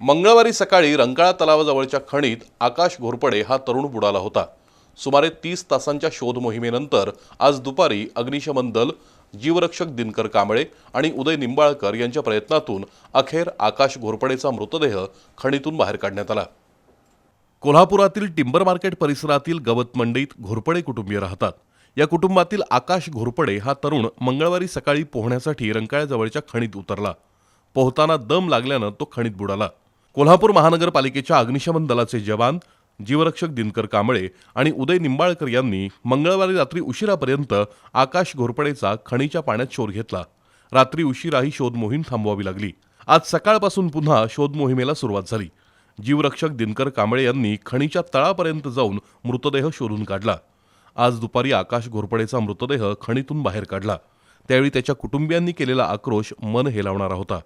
मंगळवारी सकाळी रंकाळा तलावाजवळच्या खणीत आकाश घोरपडे हा तरुण बुडाला होता. सुमारे तीस तासांच्या शोध मोहिमेनंतर आज दुपारी अग्निशमन दल जीवरक्षक दिनकर कांबळे आणि उदय निंबाळकर यांच्या प्रयत्नातून अखेर आकाश घोरपडेचा मृतदेह खणीतून बाहेर काढण्यात आला. कोल्हापुरातील टिंबर मार्केट परिसरातील गवत मंडईत घोरपडे कुटुंबीय राहतात. या कुटुंबातील आकाश घोरपडे हा तरुण मंगळवारी सकाळी पोहण्यासाठी रंकाळ्याजवळच्या खणीत उतरला. पोहताना दम लागल्यानं तो खणीत बुडाला. कोल्हापूर महानगरपालिकेच्या अग्निशमन दलाचे जवान जीवरक्षक दिनकर कांबळे आणि उदय निंबाळकर यांनी मंगळवारी रात्री उशिरापर्यंत आकाश घोरपडेचा खणीच्या पाण्यात शोध घेतला. रात्री उशिराही शोध मोहीम थांबवावी लागली. आज सकाळपासून पुन्हा शोध मोहिमेला सुरुवात झाली. जीवरक्षक दिनकर कांबळे यांनी खणीच्या तळापर्यंत जाऊन मृतदेह शोधून काढला. आज दुपारी आकाश घोरपडेचा मृतदेह खणीतून बाहेर काढला. त्यावेळी त्याच्या कुटुंबियांनी केलेला आक्रोश मन हेलावणारा होता.